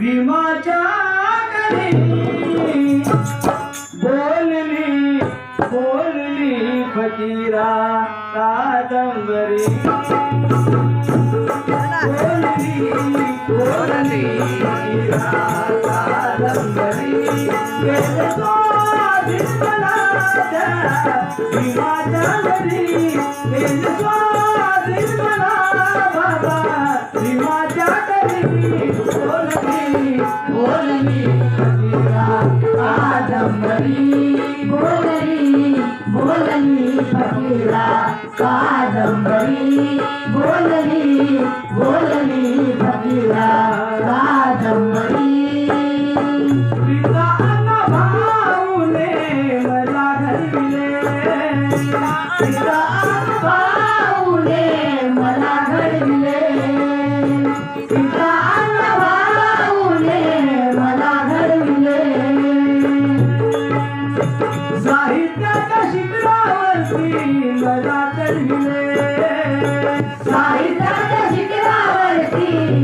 भीमाच्या करी. बोलली बोलली फकीरा कादंबरी. बोलली बोलली फकीरा कादंबरी. बाबा भीमाच्या बोलली बोलली कादंबरी बोलली बोलली फकीरा कादंबरी बोलली बोलली फकीरा कादंबरी पिता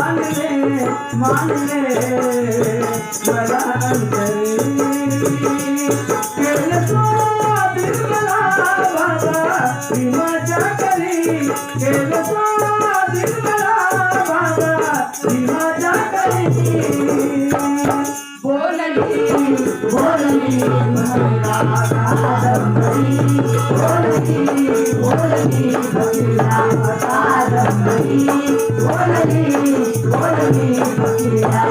जाणले मानले मला अंतरी केलं स्वाधीन मला बाबा भीमाच्या करी केलं स्वाधीन मला बाबा भीमाच्या करी बोलली बोलली मला कादंबरी बोलली बोलली फकीरा कादंबरी बोलली मला.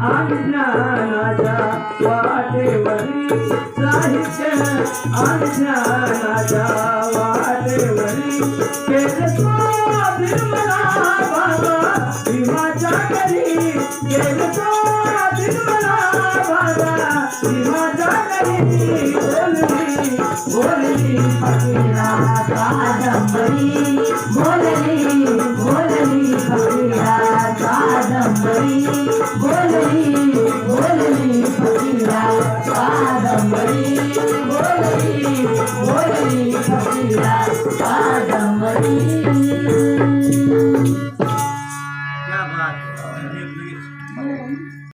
आणि वाटेवरी साहित्य. वाटेवरी बाबा. भीमाच्या घरी बाबा. भीमाच्या घरी बोलली बोलली कादंबरी बोलली बोलली.